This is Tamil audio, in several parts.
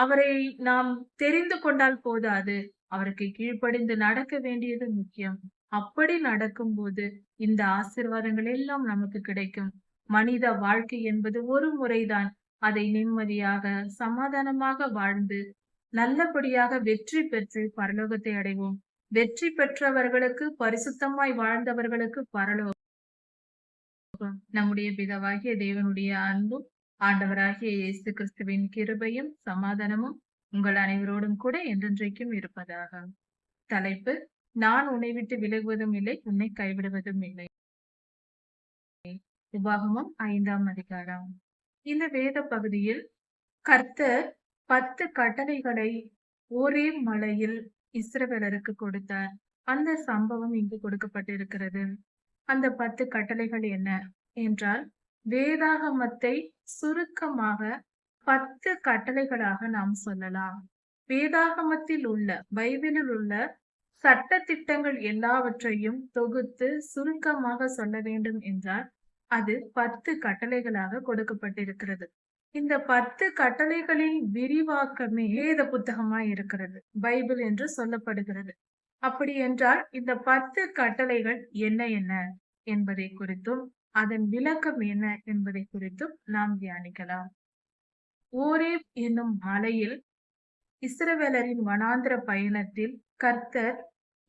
அவரை நாம் தெரிந்து கொண்டால் போதாது. அவருக்கு கீழ்ப்படிந்து நடக்க வேண்டியது முக்கியம். அப்படி நடக்கும்போது இந்த ஆசீர்வாதங்கள் எல்லாம் நமக்கு கிடைக்கும். மனித வாழ்க்கை என்பது ஒரு முறைதான். அதை நிம்மதியாக சமாதானமாக வாழ்ந்து நல்லபடியாக வெற்றி பெற்று பரலோகத்தை அடைவோம். வெற்றி பெற்றவர்களுக்கு பரிசுத்தமாய் வாழ்ந்தவர்களுக்கு பரலோகம். நம்முடைய பிதவாகிய தேவனுடைய அன்பும் ஆண்டவராகிய இயேசு கிறிஸ்துவின் கிருபையும் சமாதானமும் உங்கள் அனைவரோடும் கூட என்றென்றைக்கும் இருப்பதாக. தலைப்பு நான் உன்னை விட்டு விலகுவதும் இல்லை உன்னை கைவிடுவதும் இல்லை. உபாகமம் ஐந்தாம் அதிகாரம். இந்த வேத பகுதியில் கர்த்தர் பத்து கட்டளைகளை ஒரே மலையில் இஸ்ரவேலருக்கு கொடுத்தார். அந்த சம்பவம் இங்கு கொடுக்கப்பட்டிருக்கிறது. அந்த பத்து கட்டளைகள் என்ன? என்றால் வேதாகமத்தை சுருக்கமாக பத்து கட்டளைகளாக நாம் சொல்லலாம். வேதாகமத்தில் உள்ள பைபிளில் உள்ள சட்ட திட்டங்கள் எல்லாவற்றையும் தொகுத்து சுருக்கமாக சொல்ல வேண்டும் என்றால் அது பத்து கட்டளைகளாக கொடுக்கப்பட்டிருக்கிறது. இந்த பத்து கட்டளைகளின் விரிவாக்கமே வேத புத்தகமாய் இருக்கிறது பைபிள் என்று சொல்லப்படுகிறது. அப்படி என்றால் இந்த பத்து கட்டளைகள் என்ன என்ன என்பதை குறித்தும் அதன் விளக்கம் என்ன என்பதை குறித்தும் நாம் தியானிக்கலாம். ஓரேப் என்னும் மலையில் இஸ்ரவேலரின் வனாந்திர பயணத்தில் கர்த்தர்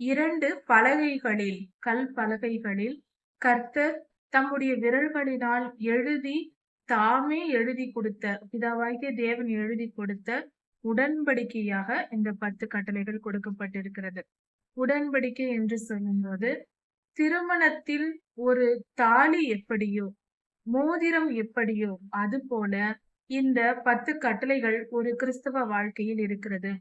இரண்டு பலகைகளில் கல் பலகைகளில் கர்த்தர் தம்முடைய விரல்களினால் எழுதி தாமே எழுதி கொடுத்த பிதாவாகிய தேவன் எழுதி கொடுத்த உடன்படிக்கையாக இந்த பத்து கட்டளைகள் கொடுக்கப்பட்டிருக்கிறது. உடன்படிக்கை என்று சொல்லும்போது திருமணத்தில் ஒரு தாலி எப்படியோ மோதிரம் எப்படியோ அது போல இந்த பத்து கட்டளைகள் ஒரு கிறிஸ்தவ வாழ்க்கையில் இருக்கிறது.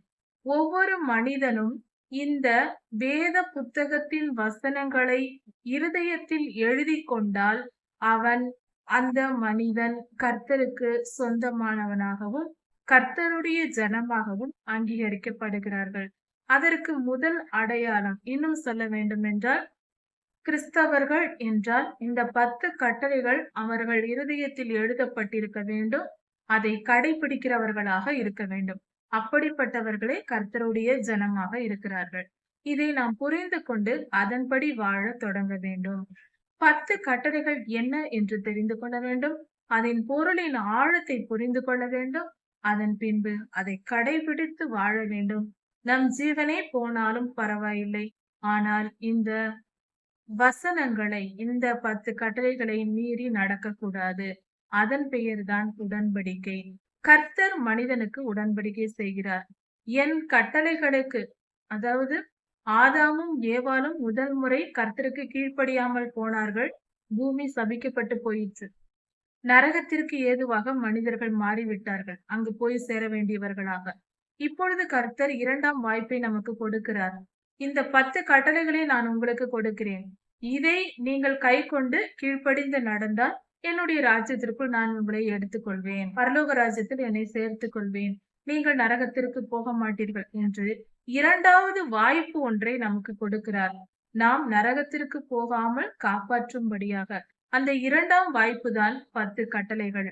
ஒவ்வொரு மனிதனும் இந்த வேத புத்தகத்தின் வசனங்களை இருதயத்தில் எழுதி கொண்டால் அவன் அந்த மனிதன் கர்த்தருக்கு சொந்தமானவனாகவும் கர்த்தருடைய ஜனமாகவும் அங்கீகரிக்கப்படுகிறார்கள். அதற்கு முதல் அடையாளம் இன்னும் சொல்ல வேண்டும் என்றால் கிறிஸ்தவர்கள் என்றால் இந்த பத்து கட்டளைகள் அவர்கள் இருதயத்தில் எழுதப்பட்டிருக்க வேண்டும். அதை கடைபிடிக்கிறவர்களாக இருக்க வேண்டும். அப்படிப்பட்டவர்களே கர்த்தருடைய ஜனமாக இருக்கிறார்கள். இதை நாம் புரிந்து கொண்டு அதன்படி வாழ தொடங்க வேண்டும். பத்து கட்டளைகள் என்ன என்று தெரிந்து கொள்ள வேண்டும். அதன் பொருளின் ஆழத்தை புரிந்து கொள்ள வேண்டும். அதன் பின்பு அதை கடைபிடித்து வாழ வேண்டும். நம் ஜீவனே போனாலும் பரவாயில்லை. ஆனால் இந்த வசனங்களை இந்த பத்து கட்டளைகளை மீறி நடக்கக்கூடாது. அதன் பெயர்தான் உடன்படிக்கை. கர்த்தர் மனிதனுக்கு உடன்படிக்கை செய்கிறார். என் கட்டளைகளுக்கு அதாவது ஆதாமும் ஏவாலும் முதல் முறை கர்த்தருக்கு கீழ்ப்படியாமல் போனார்கள் பூமி சபிக்கப்பட்டு போயிற்று. நரகத்திற்கு ஏதுவாக மனிதர்கள் மாறிவிட்டார்கள். அங்கு போய் சேர வேண்டியவர்களாக. இப்பொழுது கர்த்தர் இரண்டாம் வாய்ப்பை நமக்கு கொடுக்கிறார். இந்த பத்து கட்டளைகளை நான் உங்களுக்கு கொடுக்கிறேன். இதை நீங்கள் கை கொண்டு கீழ்ப்படிந்து நடந்தால் என்னுடைய ராஜ்யத்திற்குள் நான் உங்களை எடுத்துக்கொள்வேன். பரலோக ராஜ்யத்தில் என்னை சேர்த்துக் கொள்வேன். நீங்கள் நரகத்திற்கு போக மாட்டீர்கள் என்று இரண்டாவது வாய்ப்பு ஒன்றை நமக்கு கொடுக்கிறார். நாம் நரகத்திற்கு போகாமல் காப்பாற்றும்படியாக. அந்த இரண்டாம் வாய்ப்பு தான் பத்து கட்டளைகள்.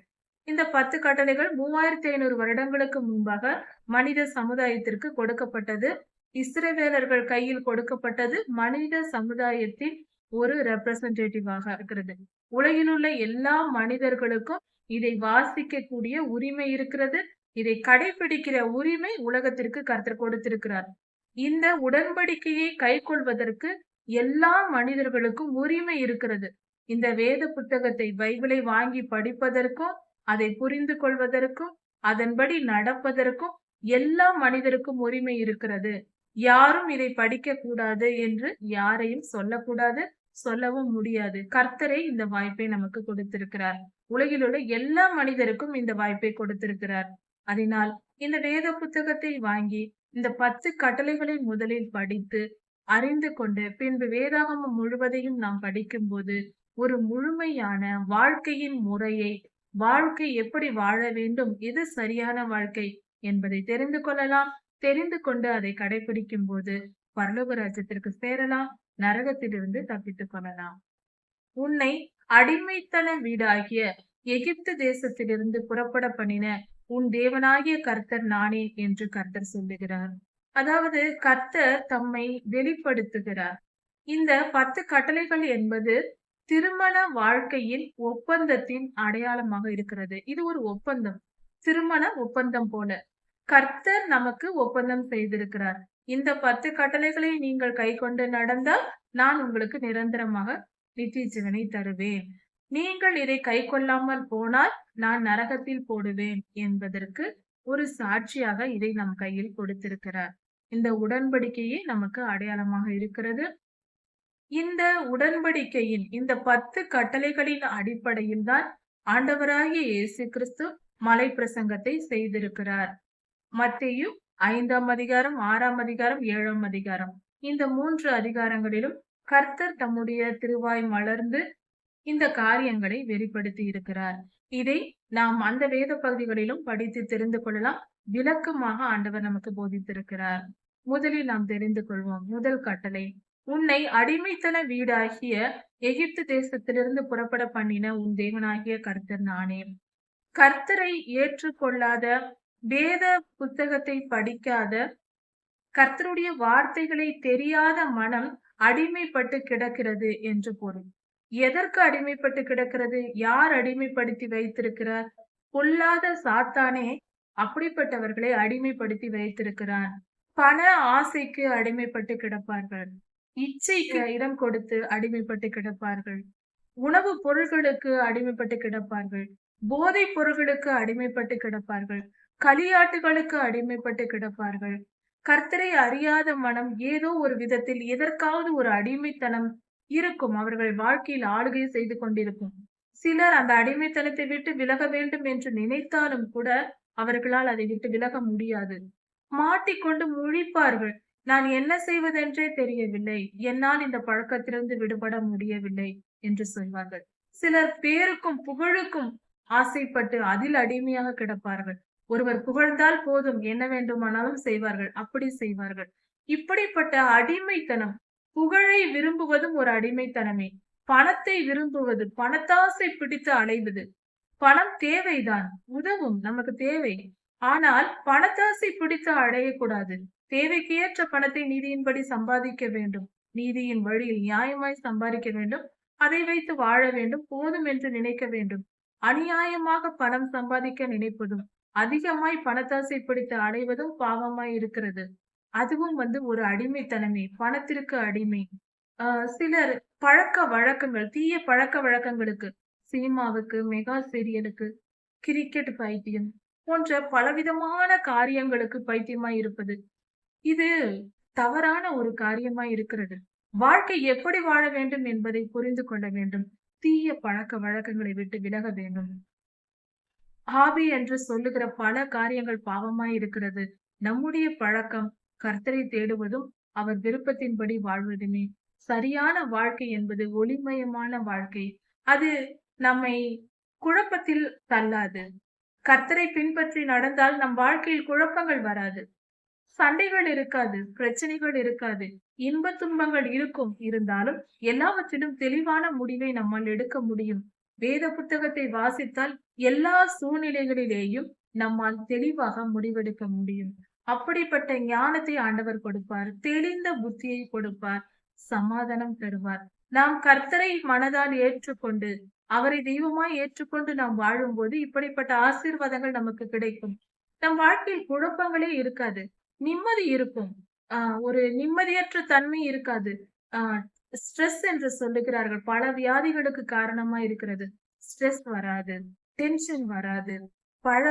இந்த பத்து கட்டளைகள் மூவாயிரத்தி ஐநூறு வருடங்களுக்கு முன்பாக மனித சமுதாயத்திற்கு கொடுக்கப்பட்டது. இஸ்ரவேலர்கள் கையில் கொடுக்கப்பட்டது மனித சமுதாயத்தின் ஒரு ரெப்ரசன்டேட்டிவாக இருக்கிறது. உலகில் உள்ள எல்லா மனிதர்களுக்கும் இதை வாசிக்கக்கூடிய உரிமை இருக்கிறது. இதை கடைபிடிக்கிற உரிமை உலகத்திற்கு கருத்தர் கொடுத்திருக்கிறார். இந்த உடன்படிக்கையை கை கொள்வதற்கு எல்லா மனிதர்களுக்கும் உரிமை இருக்கிறது. இந்த வேத புத்தகத்தை பைபிளை வாங்கி படிப்பதற்கும் அதை புரிந்து கொள்வதற்கும் அதன்படி நடப்பதற்கும் எல்லா மனிதருக்கும் உரிமை இருக்கிறது. யாரும் இதை படிக்க கூடாது என்று யாரையும் சொல்லக்கூடாது சொல்லவும் முடியாது. கர்த்தரே இந்த வாய்ப்பை நமக்கு கொடுத்திருக்கிறார். உலகில் உள்ள எல்லா மனிதருக்கும் இந்த வாய்ப்பை கொடுத்திருக்கிறார். அதனால் இந்த வேத புத்தகத்தை வாங்கி இந்த பத்து கட்டளைகளை முதலில் படித்து அறிந்து கொண்டு பின்பு வேதாகமம் முழுவதையும் நாம் படிக்கும் போது ஒரு முழுமையான வாழ்க்கையின் முறையை வாழ்க்கை எப்படி வாழ வேண்டும் எது சரியான வாழ்க்கை என்பதை தெரிந்து கொள்ளலாம். தெரிந்து கொண்டு அதை கடைபிடிக்கும் போது பரலோக ராஜ்யத்திற்கு சேரலாம் நரகத்திலிருந்து தப்பித்துக் கொள்ளலாம். உன்னை அடிமைத்தன வீடாகிய எகிப்து தேசத்திலிருந்து புறப்பட பண்ணின உன் தேவனாகிய கர்த்தர் நானே என்று கர்த்தர் சொல்லுகிறார். அதாவது கர்த்தர் தம்மை வெளிப்படுத்துகிறார். இந்த பத்து கட்டளைகள் என்பது திருமண வாழ்க்கையின் ஒப்பந்தத்தின் அடையாளமாக இருக்கிறது. இது ஒரு ஒப்பந்தம். திருமண ஒப்பந்தம் போல. கர்த்தர் நமக்கு ஒப்பந்தம் செய்திருக்கிறார். இந்த பத்து கட்டளைகளை நீங்கள் கை கொண்டு நடந்தால் நான் உங்களுக்கு நிரந்தரமாக நித்திய ஜீவனை தருவேன். நீங்கள் இதை கை கொள்ளாமல் போனால் நான் நரகத்தில் போடுவேன் என்பதற்கு ஒரு சாட்சியாக இதை நம் கையில் கொடுத்திருக்கிறார். இந்த உடன்படிக்கையே நமக்கு அடையாளமாக இருக்கிறது. இந்த உடன்படிக்கையின் இந்த பத்து கட்டளைகளின் அடிப்படையில் தான் ஆண்டவராகிய இயேசு கிறிஸ்து மலை பிரசங்கத்தை செய்திருக்கிறார். மத்தேயு ஐந்தாம் அதிகாரம் ஆறாம் அதிகாரம் ஏழாம் அதிகாரம். இந்த மூன்று அதிகாரங்களிலும் கர்த்தர் தம்முடைய திருவாய் மலர்ந்து இந்த காரியங்களை வெளிப்படுத்தி இருக்கிறார். இதை நாம் அந்த வேத பகுதிகளிலும் படித்து தெரிந்து கொள்ளலாம். விளக்கமாக ஆண்டவர் நமக்கு போதித்திருக்கிறார். முதலில் நாம் தெரிந்து கொள்வோம். முதல் கட்டளை உன்னை அடிமைத்தன வீடாகிய எகிப்து தேசத்திலிருந்து புறப்பட பண்ணின உன் தேவனாகிய கர்த்தர் நானே. கர்த்தரை ஏற்றுக்கொள்ளாத வேத புத்தகத்தை படிக்காத கர்த்தருடைய வார்த்தைகளை தெரியாத மனம் அடிமைப்பட்டு கிடக்கிறது என்று பொருள். எதற்கு அடிமைப்பட்டு கிடக்கிறது? யார் அடிமைப்படுத்தி வைத்திருக்கிறார்? பொல்லாத சாத்தானே அப்படிப்பட்டவர்களை அடிமைப்படுத்தி வைத்திருக்கிறார். பண ஆசைக்கு அடிமைப்பட்டு கிடப்பார்கள். இச்சைக்கு இடம் கொடுத்து அடிமைப்பட்டு கிடப்பார்கள். உணவு பொருள்களுக்கு அடிமைப்பட்டு கிடப்பார்கள். போதைப் பொருள்களுக்கு அடிமைப்பட்டு கிடப்பார்கள். களியாட்டுகளுக்கு அடிமைப்பட்டு கிடப்பார்கள். கர்த்தரை அறியாத மனம் ஏதோ ஒரு விதத்தில் எதற்காவது ஒரு அடிமைத்தனம் இருக்கும். அவர்கள் வாழ்க்கையில் ஆளுகை செய்து கொண்டிருக்கும். சிலர் அந்த அடிமைத்தனத்தை விட்டு விலக வேண்டும் என்று நினைத்தாலும் கூட அவர்களால் அதை விட்டு விலக முடியாது. மாட்டிக்கொண்டு முழிப்பார்கள். நான் என்ன செய்வதென்றே தெரியவில்லை. என்னால் இந்த பழக்கத்திலிருந்து விடுபட முடியவில்லை என்று சொல்வார்கள். சிலர் பேருக்கும் புகழுக்கும் ஆசைப்பட்டு அதில் அடிமையாக கிடப்பார்கள். ஒருவர் புகழ்ந்தால் போதும் என்ன வேண்டுமானாலும் செய்வார்கள் அப்படி செய்வார்கள். இப்படிப்பட்ட அடிமைத்தனம் புகழை விரும்புவதும் ஒரு அடிமைத்தனமே. பணத்தை விரும்புவது பணத்தாசை பிடித்து அலைவது பணம் தேவைதான் உதவும் நமக்கு தேவை. ஆனால் பணத்தாசை பிடித்து அடையக்கூடாது தேவைக்கு ஏற்ற பணத்தை நீதியின்படி சம்பாதிக்க வேண்டும். நீதியின் வழியில் நியாயமாய் சம்பாதிக்க வேண்டும். அதை வைத்து வாழ வேண்டும். போதும் என்று நினைக்க வேண்டும். அநியாயமாக பணம் சம்பாதிக்க நினைப்பதும் அதிகமாய் பணத்தாசை பிடித்து அடைவதும் பாவமாய் இருக்கிறது. அதுவும் வந்து ஒரு அடிமைத்தனமே பணத்திற்கு அடிமை. சிலர் பழக்க வழக்கங்கள் தீய பழக்க வழக்கங்களுக்கு சினிமாவுக்கு மெகா சீரியலுக்கு கிரிக்கெட் பைத்தியம் போன்ற பலவிதமான காரியங்களுக்கு பைத்தியமாய் இருப்பது. இது தவறான ஒரு காரியமாய் இருக்கிறது. வாழ்க்கை எப்படி வாழ வேண்டும் என்பதை புரிந்து கொள்ள வேண்டும். தீய பழக்க வழக்கங்களை விட்டு விலக வேண்டும். ஹாபி என்று சொல்லுகிற பல காரியங்கள் பாவமாய் இருக்கிறது. நம்முடைய பழக்கம் கர்த்தரை தேடுவதும் அவர் விருப்பத்தின்படி வாழ்வதுமே. சரியான வாழ்க்கை என்பது ஒளிமயமான வாழ்க்கை. அது நம்மை குழப்பத்தில் தள்ளாது. கர்த்தரை பின்பற்றி நடந்தால் நம் வாழ்க்கையில் குழப்பங்கள் வராது. சண்டைகள் இருக்காது பிரச்சனைகள் இருக்காது. இன்ப துன்பங்கள் இருக்கும். இருந்தாலும் எல்லாவற்றிலும் தெளிவான முடிவை நம்மால் எடுக்க முடியும். வேத புத்தகத்தை வாசித்தால் எல்லா சூழ்நிலைகளிலேயும் நம்மால் தெளிவாக முடிவெடுக்க முடியும். அப்படிப்பட்ட ஞானத்தை ஆண்டவர் கொடுப்பார். தெளிந்த புத்தியை கொடுப்பார். சமாதானம் தருவார். நாம் கர்த்தரை மனதால் ஏற்றுக்கொண்டு அவரை தெய்வமாய் ஏற்றுக்கொண்டு நாம் வாழும்போது இப்படிப்பட்ட ஆசீர்வாதங்கள் நமக்கு கிடைக்கும். நம் வாழ்க்கையில் குழப்பங்களே இருக்காது. நிம்மதி இருக்கும். ஆஹ் ஒரு நிம்மதியற்ற தன்மை இருக்காது. ஆஹ் ஸ்ட்ரெஸ் என்று சொல்லுகிறார்கள். பல வியாதிகளுக்கு காரணமா இருக்கிறது. ஸ்ட்ரெஸ் வராது. டென்ஷன் வராது. பழ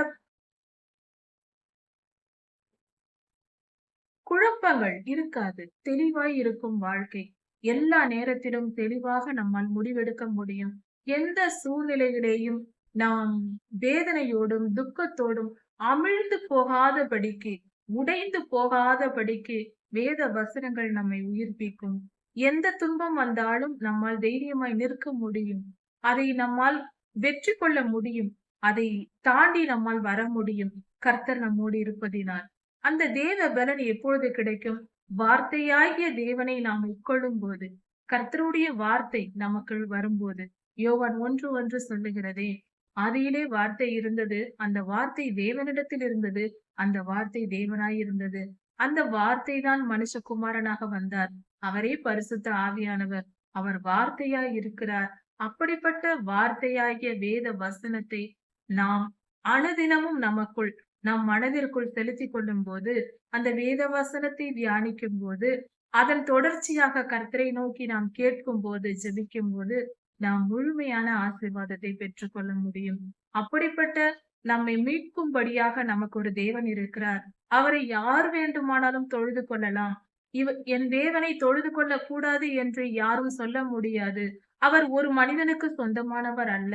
குழப்பங்கள் இருக்காது. தெளிவாய் இருக்கும் வாழ்க்கை. எல்லா நேரத்திலும் தெளிவாக நம்மால் முடிவெடுக்க முடியும். எந்த சூழ்நிலையிலேயும் நாம் வேதனையோடும் துக்கத்தோடும் அமிழ்ந்து போகாதபடிக்கு உடைந்து போகாதபடிக்கு வேத வசனங்கள் நம்மை உயிர்ப்பிக்கும். எந்த துன்பம் வந்தாலும் நம்மால் தைரியமாய் நிற்க முடியும். அதை நம்மால் வெற்றி கொள்ள முடியும். அதை தாண்டி நம்மால் வர முடியும். கர்த்தர் நம்மோடு இருப்பதினால். அந்த தேவ பலன் எப்பொழுது கிடைக்கும்? வார்த்தையாகிய தேவனை நாம் உட்கொள்ளும் போது கர்த்தருடைய வார்த்தை நமக்குள் வரும்போது. யோவான் ஒன்று ஒன்று சொல்லுகிறதே ஆதியிலே வார்த்தை இருந்தது அந்த வார்த்தை தேவனிடத்தில் இருந்தது அந்த வார்த்தை தேவனாய் இருந்தது. அந்த வார்த்தை தான் மனுஷகுமாரனாக வந்தார். அவரே பரிசுத்த ஆவியானவர். அவர் வார்த்தையாய் இருக்கிறார். அப்படிப்பட்ட வார்த்தையாகிய வேத வசனத்தை நாம் அனுதினமும் நமக்குள் நம் மனதிற்குள் செலுத்திக் கொள்ளும் போது அந்த வேத வசனத்தை தியானிக்கும் போது அதன் தொடர்ச்சியாக கர்த்தரை நோக்கி நாம் கேட்கும் போது ஜெபிக்கும் போது நாம் முழுமையான ஆசீர்வாதத்தை பெற்றுக்கொள்ள முடியும். அப்படிப்பட்ட நம்மை மீட்கும்படியாக நமக்கு ஒரு தேவன் இருக்கிறார். அவரை யார் வேண்டுமானாலும் தொழுது கொள்ளலாம். இவ என் தேவனை தொழுது கொள்ள கூடாது என்று யாரும் சொல்ல முடியாது. அவர் ஒரு மனிதனுக்கு சொந்தமானவர் அல்ல.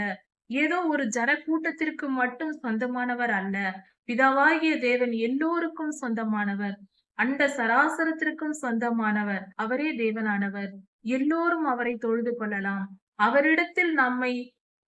ஏதோ ஒரு ஜன கூட்டத்திற்கு மட்டும் சொந்தமானவர் அல்ல. பிதாவாகிய தேவன் எல்லோருக்கும் சொந்தமானவர். அண்ட சராசரத்திற்கும் சொந்தமானவர் அவரே தேவனானவர். எல்லோரும் அவரை தொழுது கொள்ளலாம். அவரிடத்தில் நம்மை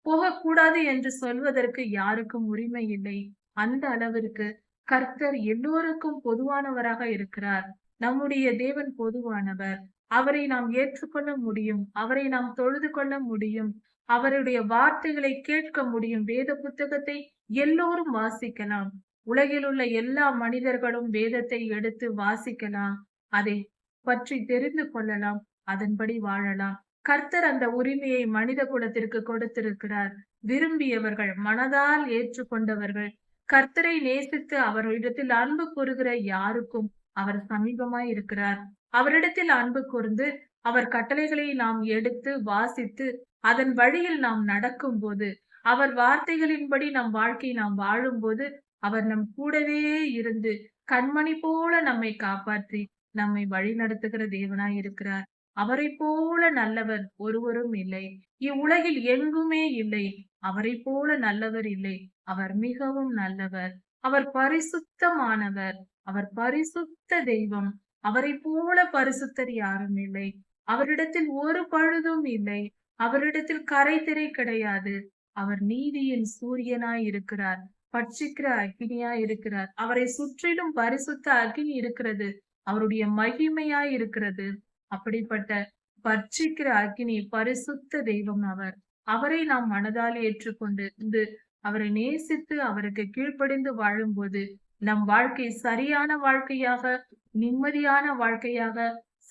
போகக்கூடாது என்று சொல்வதற்கு யாருக்கும் உரிமை இல்லை. அந்த அளவிற்கு கர்த்தர் எல்லோருக்கும் பொதுவானவராக இருக்கிறார். நம்முடைய தேவன் பொதுவானவர். அவரை நாம் ஏற்றுக்கொள்ள முடியும் அவரை நாம் தொழுது கொள்ள முடியும் அவருடைய வார்த்தைகளை கேட்க முடியும். வேத புத்தகத்தை எல்லோரும் வாசிக்கலாம். உலகில் உள்ள எல்லா மனிதர்களும் வேதத்தை எடுத்து வாசிக்கலாம். அதை பற்றி தெரிந்து கொள்ளலாம் அதன்படி வாழலாம். கர்த்தர் அந்த உரிமையை மனித குலத்திற்கு கொடுத்திருக்கிறார். விரும்பியவர்கள் மனதால் ஏற்றுக்கொண்டவர்கள். கர்த்தரை நேசித்து அவர்களிடத்தில் அன்பு கூறுகிற யாருக்கும் அவர் சமீபமாய் இருக்கிறார். அவரிடத்தில் அன்பு கூர்ந்து அவர் கட்டளைகளை நாம் எடுத்து வாசித்து அதன் வழியில் நாம் நடக்கும் போது அவர் வார்த்தைகளின்படி நம் வாழ்க்கை நாம் வாழும்போது அவர் நம் கூடவே இருந்து கண்மணி போல நம்மை காப்பாற்றி நம்மை வழி நடத்துகிற தேவனாய் இருக்கிறார். அவரை போல நல்லவர் ஒருவரும் இல்லை. இவ்வுலகில் எங்குமே இல்லை. அவரை போல நல்லவர் இல்லை. அவர் மிகவும் நல்லவர். அவர் பரிசுத்தமானவர். அவர் பரிசுத்த தெய்வம். அவரை போல பரிசுத்தர் யாரும் இல்லை. அவரிடத்தில் ஒரு பழுதும் இல்லை. அவரிடத்தில் கரை திரை கிடையாது. அவர் நீதியின் சூரியனாய் இருக்கிறார். பட்சிக்கிற அக்னியாய் இருக்கிறார். அவரை சுற்றிலும் பரிசுத்த அக்னி இருக்கிறது. அவருடைய மகிமையாய் இருக்கிறது. அப்படிப்பட்ட பட்சிக்கிற அக்னி பரிசுத்த தெய்வம் அவர். அவரை நாம் மனதால் ஏற்றுக்கொண்டு அவரை நேசித்து அவருக்கு கீழ்ப்படிந்து வாழும்போது நம் வாழ்க்கை சரியான வாழ்க்கையாக நிம்மதியான வாழ்க்கையாக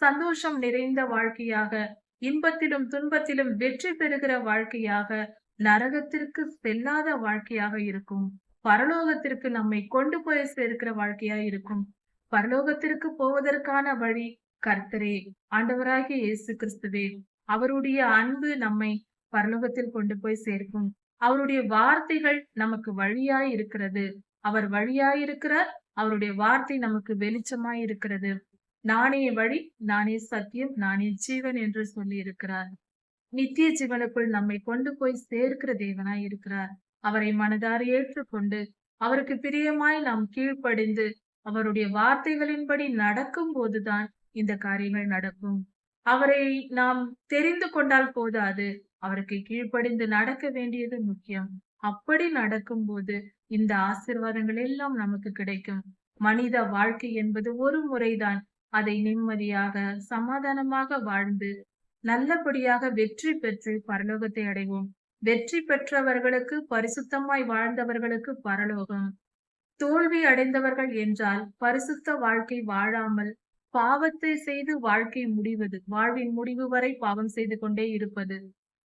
சந்தோஷம் நிறைந்த வாழ்க்கையாக இன்பத்திலும் துன்பத்திலும் வெற்றி பெறுகிற வாழ்க்கையாக நரகத்திற்கு செல்லாத வாழ்க்கையாக இருக்கும். பரலோகத்திற்கு நம்மை கொண்டு போய் சேர்க்கிற வாழ்க்கையா இருக்கும். பரலோகத்திற்கு போவதற்கான வழி கர்த்தரே ஆண்டவராகிய இயேசு கிறிஸ்துவே. அவருடைய அன்பு நம்மை பரலோகத்தில் கொண்டு போய் சேர்க்கும். அவருடைய வார்த்தைகள் நமக்கு வழியாய் இருக்கிறது. அவர் வழியாய் இருக்கிறார் அவருடைய வார்த்தை நமக்கு வெளிச்சமாய் இருக்கிறது நானே வழி நானே சத்தியம் நானே ஜீவன் என்று சொல்லி இருக்கிறார் நித்திய ஜீவனுக்குள் நம்மை கொண்டு போய் சேர்க்கிற தேவனாய் இருக்கிறார் அவரை மனதார ஏற்றுக்கொண்டு அவருக்கு பிரியமாய் நாம் கீழ்ப்படிந்து அவருடைய வார்த்தைகளின்படி நடக்கும் போதுதான் இந்த காரியங்கள் நடக்கும். அவரை நாம் தெரிந்து கொண்டால் போதாது அவருக்கு கீழ்ப்படிந்து நடக்க வேண்டியது முக்கியம். அப்படி நடக்கும்போது இந்த ஆசிர்வாதங்கள் எல்லாம் நமக்கு கிடைக்கும். மனித வாழ்க்கை என்பது ஒரு முறைதான். அதை நிம்மதியாக சமாதானமாக வாழ்ந்து நல்லபடியாக வெற்றி பெற்று பரலோகத்தை அடைவோம். வெற்றி பெற்றவர்களுக்கு பரிசுத்தமாய் வாழ்ந்தவர்களுக்கு பரலோகம். தோல்வி அடைந்தவர்கள் என்றால் பரிசுத்த வாழ்க்கை வாழாமல் பாவத்தை செய்து வாழ்க்கை முடிவது வாழ்வின் முடிவு வரை பாவம் செய்து கொண்டே இருப்பது.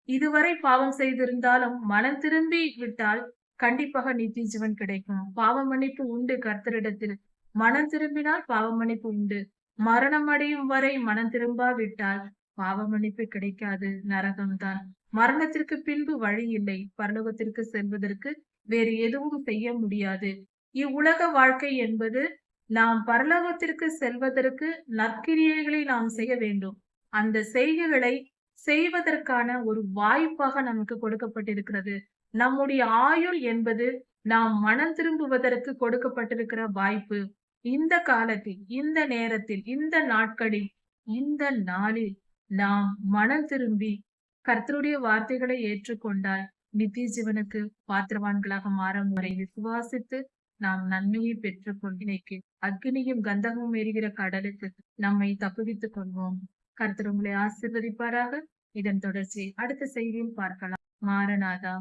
இதுவரை பாவம் செய்திருந்தாலும் மனம் திரும்பி விட்டால் கண்டிப்பாக நித்திய ஜீவன் கிடைக்கும். பாவ மன்னிப்பு உண்டு கர்த்தரிடத்தில். மனம் திரும்பினால் பாவ மன்னிப்பு உண்டு. மரணம் அடையும் வரை மனம் திரும்பாவிட்டால் பாவ மன்னிப்பு கிடைக்காது. நரகம்தான். மரணத்திற்கு பின்பு வழி இல்லை. பரலோகத்திற்கு செல்வதற்கு வேறு எதுவும் செய்ய முடியாது. இவ்வுலக வாழ்க்கை என்பது நாம் பரலோகத்திற்கு செல்வதற்கு நற்கிரியைகளை நாம் செய்ய வேண்டும். அந்த செய்கைகளை செய்வதற்கான ஒரு வாய்ப்பாக நமக்கு கொடுக்கப்பட்டிருக்கிறது. நம்முடைய ஆயுள் என்பது நாம் மனம் திரும்புவதற்கு கொடுக்கப்பட்டிருக்கிற வாய்ப்பு. இந்த காலத்தில் இந்த நேரத்தில் இந்த நாட்களில் இந்த நாளில் நாம் மனம் திரும்பி கர்த்தருடைய வார்த்தைகளை ஏற்றுக்கொண்டால் நித்திய ஜீவனுக்கு பாத்திரவான்களாக மாறும் வரை விசுவாசித்து நாம் நன்மையை பெற்றுக்கொள். இன்னைக்கு அக்னியும் கந்தமும் எரிகிற கடலுக்கு நம்மை தப்புவித்துக் கொள்வோம். கர்த்தர் உங்களை ஆசீர்வதிப்பாராக. இதன் தொடர்ச்சி அடுத்த செய்தியில் பார்க்கலாம். மாரநாதா